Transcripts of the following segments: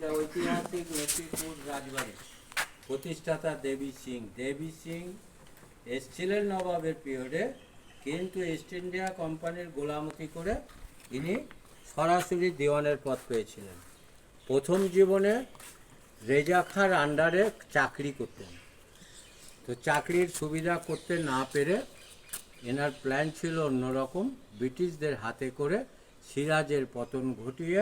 এটা ঐতিহাসিক মেদিনীপুর রাজবাড়ি। প্রতিষ্ঠাতা দেবী সিং। দেবী সিং এসছিলেন নবাবের পিরিয়ডে, কিন্তু ইস্ট ইন্ডিয়া কোম্পানির গোলামতি করে ইনি সরাসরি দেওয়ানের পদ পেয়েছিলেন। প্রথম জীবনে রেজা খাঁর আন্ডারে চাকরি করতেন। তো চাকরির সুবিধা করতে না পেরে এনার প্ল্যান ছিল অন্যরকম, ব্রিটিশদের হাতে করে সিরাজের পতন ঘটিয়ে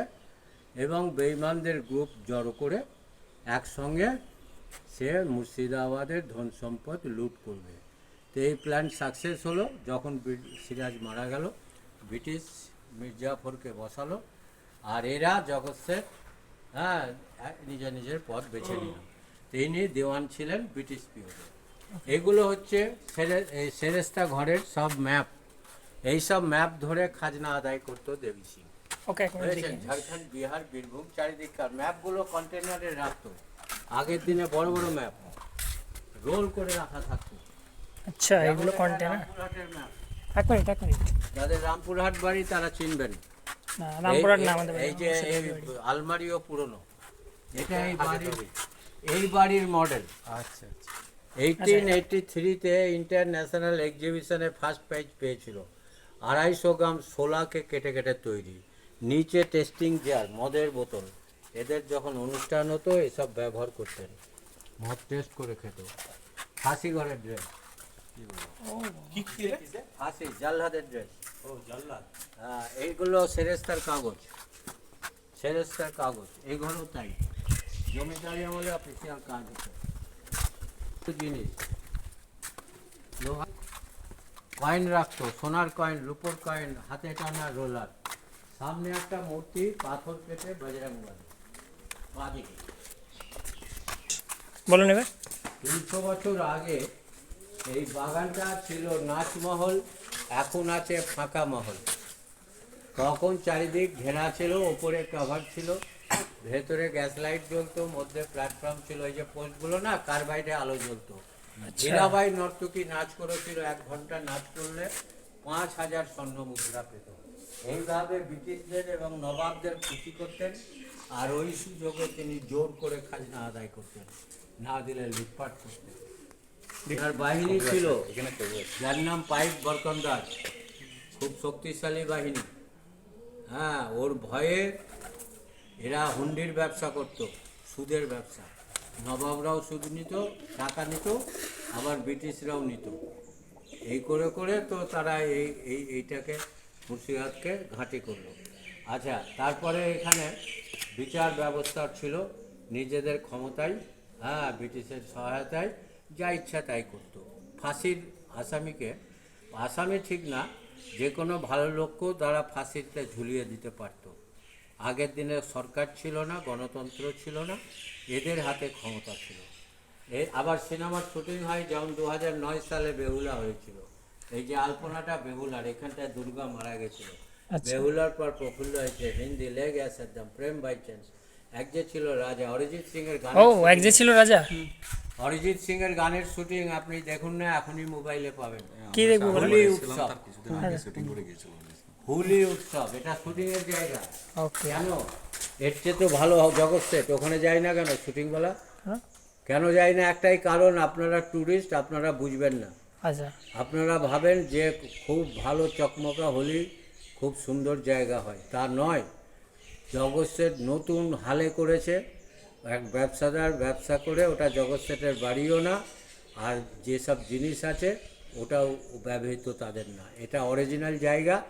এবং বেইমানদের গ্রুপ জড়ো করে একসঙ্গে সে মুর্শিদাবাদের ধন সম্পদ লুট করবে। তো এই প্ল্যান সাকসেস হলো, যখন সিরাজ মারা গেল, ব্রিটিশ মির্জাফরকে বসালো, আর এরা জগৎ শেখ হ্যাঁ নিজের নিজের পথ বেছে নিল। তিনি দেওয়ান ছিলেন ব্রিটিশ পিরিয়ডে এগুলো হচ্ছে সেরেস্তা ঘরের সব ম্যাপ এই সব ম্যাপ ধরে খাজনা আদায় করতো দেবী সিং। ওকে ঝাড়খণ্ড বিহার বীরভূম চারিদিককার ম্যাপগুলো কন্টেনারে রাখতো। আগের দিনে বড় বড় ম্যাপ রোল করে রাখা থাকতো। আচ্ছা এগুলো কন্টেনার এক মিনিট এক মিনিট। যাদের রামপুরহাট বাড়ি তারা চিনবেন। না রামপুরহাট এই- না আমাদের এই যে এই আলমারিও পুরনো। এটা এই বাড়ির এই বাড়ির মডেল আচ্ছা আচ্ছা। এইটিন এইটি থ্রিতে ইন্টারন্যাশনাল এক্সিবিশনে ফার্স্ট প্রাইজ পেয়েছিল। আড়াইশো গ্রাম সোলাকে কেটে কেটে তৈরি। নিচে টেস্টিং জার মদের বোতল। এদের যখন অনুষ্ঠান হতো এসব ব্যবহার করতেন। মদ টেস্ট করে খেত। ফাঁসি ঘরের ড্রেস ফাঁসি জাল্লাদের ড্রেস ও জাল্লাদ। হ্যাঁ এইগুলো সেরেস্তার কাগজ। সেরেস্তার কাগজ এগুলো তাই। জমিদারি আমলে অফিসিয়াল কাজ হতো জিনিস। লোহা কয়েন রাখতো সোনার কয়েন রূপোর কয়েন হাতে টানা রোলার সামনে একটা মূর্তি পাথর কেটে বজরং বলী বাদিকে। এবার। তিনশো বছর আগে এই বাগানটা ছিল নাচমহল এখন আছে ফাঁকা মহল। তখন চারিদিক ঘেরা ছিল ওপরে কভার ছিল ভেতরে গ্যাস লাইট জ্বলতো মধ্যে প্ল্যাটফর্ম ছিল। এই যে পোস্টগুলো না কার্বাইডে আলো জ্বলতো। হীরাবাই নর্তকী নাচ করেছিল এক ঘণ্টা নাচ করলে পাঁচ হাজার স্বর্ণ মুদ্রা পেত। এইভাবে ব্রিটিশদের এবং নবাবদের খুশি করতেন আর ওই সুযোগে তিনি জোর করে খাজনা আদায় করতেন না দিলে লুটপাট করতেন। তার বাহিনী ছিল যার নাম পাইপ বরকন্দাজ খুব শক্তিশালী বাহিনী। হ্যাঁ ওর ভয়ে এরা হুন্ডির ব্যবসা করত সুদের ব্যবসা। নবাবরাও সুদ নিত টাকা নিত আবার ব্রিটিশরাও নিত। এই করে করে তো তারা এই এই এইটাকে মুর্শিদাবাদকে ঘাঁটি করল। আচ্ছা তারপরে এখানে বিচার ব্যবস্থা ছিল, নিজেদের ক্ষমতায় হ্যাঁ ব্রিটিশের সহায়তায়, যা ইচ্ছা তাই করতো। ফাঁসির আসামিকে, আসামি ঠিক না, যে কোনো ভালো লোককেও তারা ফাঁসিতে ঝুলিয়ে দিতে পারতো। আগের দিনে সরকার ছিল না, গণতন্ত্র ছিল না, এদের হাতে ক্ষমতা ছিল। এ, আবার সিনেমার শুটিং হয় যেমন দু সালে বেহুলা হয়েছিল। এই যে আলপনাটা বেহুলার এখানটায় দুর্গা মারা গেছিল। আচ্ছা। বেহুলার পর প্রফুল্ল হয়েছে হিন্দি গেছে একদম প্রেম বাই চান্স এক যে ছিল রাজা অরিজিৎ সিং এর গান ও এক যে ছিল রাজা? অরিজিৎ সিং এর গানের শুটিং আপনি দেখুন না এখনই মোবাইলে পাবেন। কি দেখব হোলি উৎসব। শুটিং করে গিয়েছিলাম হোলি উৎসব এটা শুটিং এর জায়গা। ওকে কেন? এর চেয়ে তো ভালো জগৎ সেট ওখানে যাই না কেন শুটিং বলা? হ্যাঁ। কেন যাই না? একটাই কারণ আপনারা ট্যুরিস্ট আপনারা বুঝবেন না। আচ্ছা আপনারা ভাবেন যে খুব ভালো চকমকা হোলি খুব সুন্দর জায়গা হয়। তা নয়। জগৎ সেট নতুন হালে করেছে। এক ব্যবসাদার ব্যবসা করে ওটা জগৎসেটের বাড়িও না আর যেসব জিনিস আছে ওটাও ব্যবহৃত তাদের না। এটা অরিজিনাল জায়গা।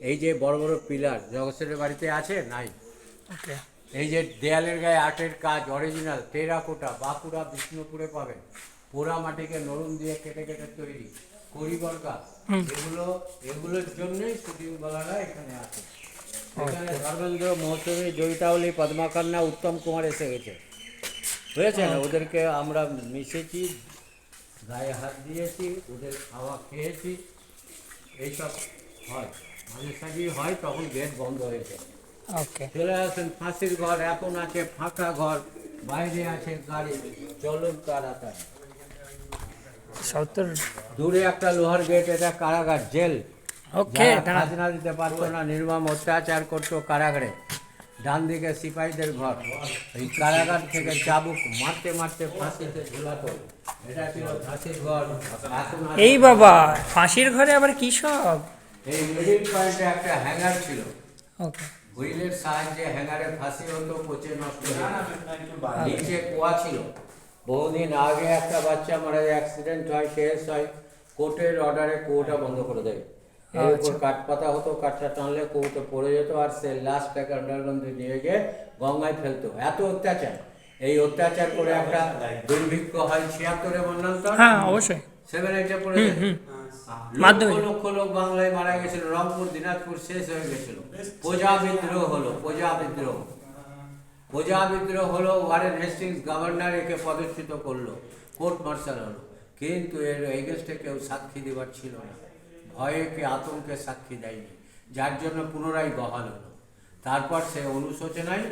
এই যে বড় বড় পিলার জগৎসেটের বাড়িতে আছে? নাই। ওকে। এই যে দেয়ালের গায়ে আর্টের কাজ অরিজিনাল টেরাকোটা বাঁকুড়া বিষ্ণুপুরে পাবেন। পোড়া মাটিকে নরম দিয়ে কেটে কেটে তৈরি করিগরকা এগুলো এগুলোর জন্যই শুটিং বলারা এখানে আছে এখানে ধর্মেন্দ্র মৌসুমী জয়িতাউলি পদ্মাকান্না উত্তম কুমার এসে গেছে। বুঝেছেন? ওদেরকে আমরা মিশেছি গায়ে হাত দিয়েছি ওদের খাওয়া খেয়েছি। এইসব হয়। মাঝে হয় তখন গেট বন্ধ হয়ে ওকে। চলে আসেন ফাঁসির ঘর এখন আছে ফাঁকা ঘর বাইরে আছে গাড়ি চলুন তাড়াতাড়ি। সত্তর। দূরে একটা লোহার গেট এটা কারাগার জেল। ওকে খাজনা দিতে পারতো না নির্মম অত্যাচার করতো কারাগারে। ডান দিকে সিপাহীদের ঘর। এই কারাগার থেকে চাবুক মারতে মারতে ফাঁসিতে ঝুলাতো। এটা ছিল ফাঁসির ঘর এই বাবা ফাঁসির ঘরে আবার কি সব? এই মিডিল পয়েন্টে একটা হ্যাঙ্গার ছিল। ওকে হুইলের সাহায্যে হ্যাঙ্গারে ফাঁসি হতো পচে নষ্ট নিচে কুয়া ছিল। বহুদিন আগে একটা বাচ্চা মারা যায় অ্যাক্সিডেন্ট হয় শেষ হয় কোর্টের অর্ডারে কুয়োটা বন্ধ করে দেয়। এর উপর কাঠ পাতা হতো কাঠটা টানলে কুয়োতে পড়ে যেত আর সে আন্ডারগ্রাউন্ডে নিয়ে গিয়ে গঙ্গায় ফেলতো। এত অত্যাচার। এই অত্যাচার করে একটা দুর্ভিক্ষ হয় ছিয়াত্তরে মন্ডল হ্যাঁ অবশ্যই। সেভেন এইটে পড়ে মাধ্যমিক। লক্ষ লোক বাংলায় মারা গেছিল। রংপুর দিনাজপুর শেষ হয়ে গেছিল। প্রজা বিদ্রোহ হলো প্রজা বিদ্রোহ প্রজা বিদ্রোহ হলো ওয়ারেন হেস্টিংস গভর্নর একে পদচ্যুত করল কোর্ট মার্শাল হলো। কিন্তু এর এগেস্টে কেউ সাক্ষী দেবার ছিল না। ভয়ে কে আতঙ্কে সাক্ষী দেয়নি যার জন্য পুনরায় বহাল হলো। তারপর সে অনুশোচনায়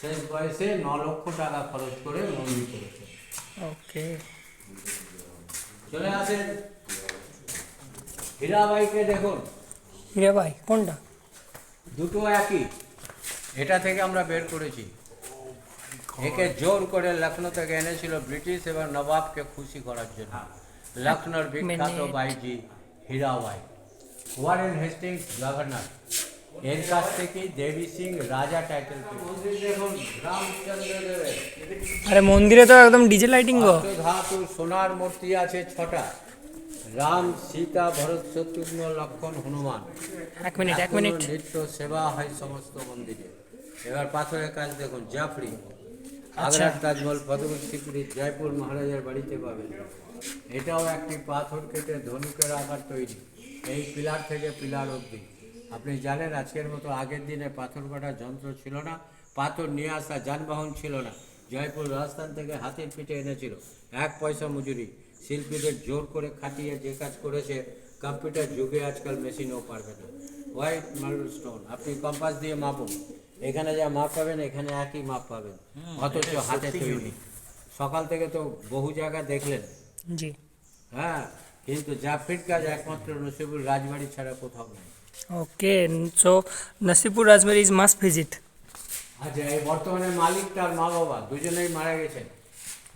শেষ বয়সে ন লক্ষ টাকা খরচ করে মন্দির করেছে। ওকে। চলে আসেন। হীরাবাইকে দেখুন। হিরে ভাই কোনটা? দুটো একই। এটা থেকে আমরা বের করেছি। একে জোর করে লখনৌ থেকে এনেছিল ব্রিটিশ এবং নবাবকে খুশি করার জন্য। লখনৌর বিখ্যাত Minute. বাইজি হীরাবাই ওয়ারেন হেস্টিংস গভর্নর। এর কাছ থেকে দেবী সিং রাজা টাইটেল দেখুন আরে মন্দিরে তো একদম ডিজে লাইটিং গো। ধাতু সোনার মূর্তি আছে ছটা। রাম সীতা ভরত শত্রুঘ্ন লক্ষণ হনুমান। এক মিনিট এক মিনিট। নিত্য সেবা হয় সমস্ত মন্দিরে। এবার পাথরের কাজ দেখুন জাফরি। আগ্রার তাজমহল ফতেপুর সিক্রি জয়পুর মহারাজার বাড়িতে পাবেন। এটাও একটি পাথর কেটে ধনুকের আকার তৈরি। এই পিলার থেকে পিলার অবধি। আপনি জানেন আজকের মতো আগের দিনে পাথর কাটার যন্ত্র ছিল না, পাথর নিয়ে আসা যানবাহন ছিল না। জয়পুর রাজস্থান থেকে হাতির পিঠে এনেছিল। এক পয়সা মজুরি। শিল্পীদের জোর করে খাটিয়ে যে কাজ করেছে, কম্পিউটার যুগে আজকাল মেশিনও পারবে না। হোয়াইট মার্বেল স্টোন আপনি কম্পাস দিয়ে মাপুন। এখানে যা মাপ পাবেন এখানে একই মাপ পাবেন। অথচ হাতে তৈরি। সকাল থেকে তো বহু জায়গা দেখলেন। জি। হ্যাঁ কিন্তু জাফরির কাজ একমাত্র নসিবুল রাজবাড়ি ছাড়া কোথাও নেই। Okay so Nashipur Rajbari is must visit আচ্ছা এই বর্তমানে মালিক তার মা বাবা দুজনেই মারা গেছেন।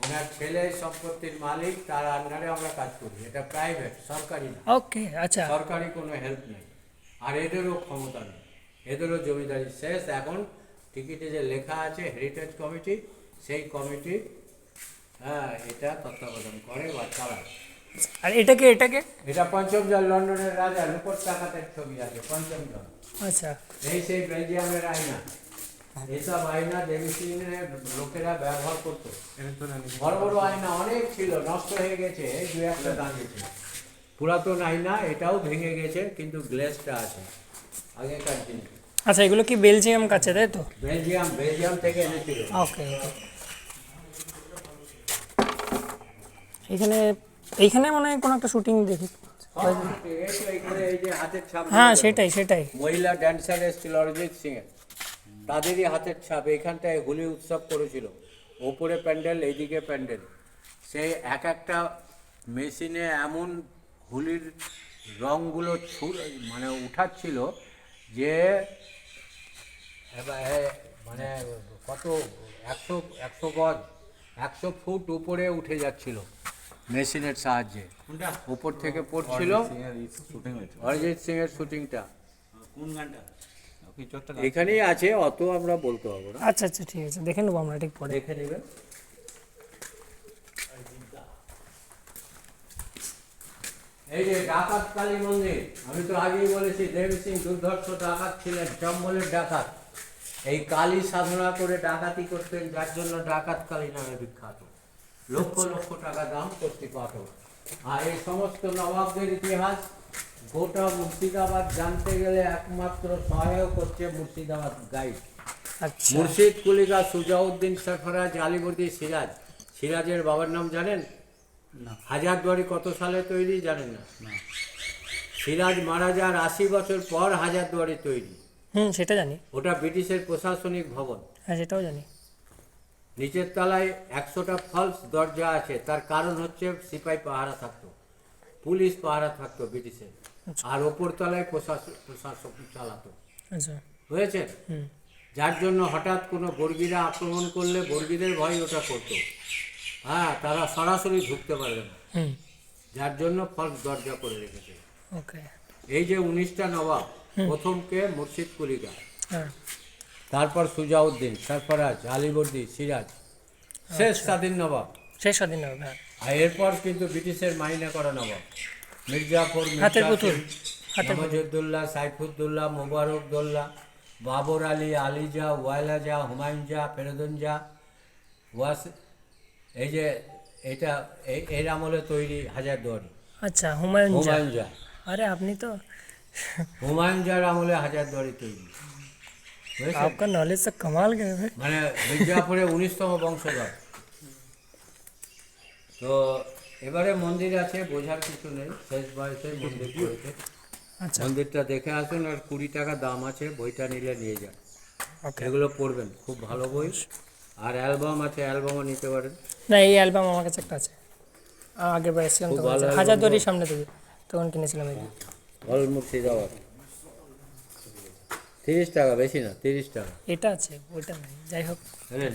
ওনার ছেলে সম্পত্তির মালিক তার আন্ডারে আমরা কাজ করি। এটা প্রাইভেট সরকারি ওকে আচ্ছা। সরকারি কোনো হেল্প নেই। আর এদেরও ক্ষমতা নেই। এদেরও জমিদারি শেষ। এখন টিকিটে যে লেখা আছে হেরিটেজ কমিটি সেই কমিটি হ্যাঁ এটা তত্ত্বাবধান করে বা চালায়। আর এটাকে এটাকে এটা পঞ্চমজল লন্ডনের রাজা রূপর টাকাতের ছবি আছে পঞ্চমজল আচ্ছা। এই সেই বেলজিয়ামের আয়না। এসব আয়না দেবী সিংহের লোকেরা ব্যবহার করতো। বড় বড় আয়না অনেক ছিল নষ্ট হয়ে গেছে এই দু একটা দাঁড়িয়েছে পুরাতন আয়না এটাও ভেঙে গেছে কিন্তু গ্লেসটা আছে। আগেকার দিনে আচ্ছা এগুলো কি বেলজিয়াম কাছে তাই তো? বেলজিয়াম বেলজিয়াম থেকে এনেছিল ওকে এখানে এইখানে মনে হয় কোনো একটা শুটিং দেখি। এই তো এইখানে এই যে হাতের ছাপ হ্যাঁ সেটাই সেটাই। মহিলা ড্যান্সার এসেছিল অরিজিৎ সিং এর। তাদেরই হাতের ছাপ এখানটায় হোলি উৎসব করেছিল। ওপরে প্যান্ডেল এইদিকে প্যান্ডেল। সেই এক একটা মেশিনে এমন হোলির রঙগুলো ছু- মানে উঠাচ্ছিল যে মানে কত একশো একশো গজ একশো ফুট উপরে উঠে যাচ্ছিল মেশিনের সাহায্যে। উপর থেকে পড়ছিল অরিজিৎ সিং এর শুটিংটা কোন গানটা? এখানেই আছে অত আমরা বলতে পারব না। আচ্ছা আচ্ছা ঠিক আছে। দেখে নেব আমরা ঠিক পরে। দেখে নেবেন। এই যে ডাকাত কালী মন্দির আমি তো আগেই বলেছি দেব সিং দুর্ধর্ষ ডাকাত ছিলেন জম্বলের ডাকাত। এই কালী সাধনা করে ডাকাতি করতেন যার জন্য ডাকাত কালী নামে বিখ্যাত। লক্ষ লক্ষ টাকা দাম করতে পাঠক আর এই সমস্ত নবাবদের ইতিহাস গোটা মুর্শিদাবাদ জানতে গেলে একমাত্র সহায়ক হচ্ছে মুর্শিদাবাদ গাইড। আচ্ছা। মুর্শিদ কুলিকা সুজাউদ্দিন সরফরাজ আলিবর্দী সিরাজ। সিরাজের বাবার নাম জানেন? হাজারদুয়ারি কত সালে তৈরি জানেন না? সিরাজ মারা যাওয়ার আশি বছর পর হাজারদুয়ারি তৈরি। হুম সেটা জানি। ওটা ব্রিটিশের প্রশাসনিক ভবন। হ্যাঁ সেটাও জানি। নিচের তলায় একশোটা ফলস দরজা আছে। তার কারণ হচ্ছে সিপাই পাহারা থাকতো। পুলিশ পাহারা থাকতো ব্রিটিশের। আর ওপর তলায় প্রশাসন প্রশাসন চালাতো। আচ্ছা। হয়েছে? যার জন্য হঠাৎ কোনো বর্গিরা আক্রমণ করলে বর্গিদের ভয় ওটা করতো। হ্যাঁ তারা সরাসরি ঢুকতে পারবে না। যার জন্য ফলস দরজা করে রেখেছে। এই যে উনিশটা নবাব প্রথমকে মুর্শিদ কুলিকা। হ্যাঁ। তারপর সুজাউদ্দিন সরফরাজ আলিবর্দি সিরাজ। শেষ স্বাধীন নবাব। সেই স্বাধীন হবে হ্যাঁ। আর এরপর কিন্তু ব্রিটিশের মাইনে করা নবাব। মির্জাফর হাতের পুতুল। সিং, হাতের পুতুল। নওয়াজুদ্দৌলা সাইফুদ্দৌলা মুবারকদৌল্লা বাবর আলী আলিজা ওয়াইলাজা হুমায়ুন জা ফেরদুন জা ওয়াস এই যে এটা এর আমলে তৈরি হাজার দুয়ারি আচ্ছা হুমায়ুন হুমায়ুন আরে আপনি তো হুমায়ুন জার আমলে হাজার দুয়ারি তৈরি। আপনার নলেজ তো কমাল গেছে মানে মির্জাপুরে উনিশতম বংশধর। তো এবারে মন্দির আছে বোঝার কিছু নেই। শেষ বয়সে মন্দির আচ্ছা। মন্দিরটা দেখে আসুন আর কুড়ি টাকা দাম আছে বইটা নিলে নিয়ে যান। এগুলো পড়বেন খুব ভালো বই। আর অ্যালবাম আছে অ্যালবামও নিতে পারেন। না এই অ্যালবাম আমার কাছে একটা আছে। আগের বার এসেছিলাম তখন ভালো আছে। সামনে থেকে তখন কিনেছিলাম এই অল মুর্শিদাবাদ তিরিশ টাকা বেশি না তিরিশ টাকা। এটা আছে ওইটা নাই। যাই হোক। বুঝলেন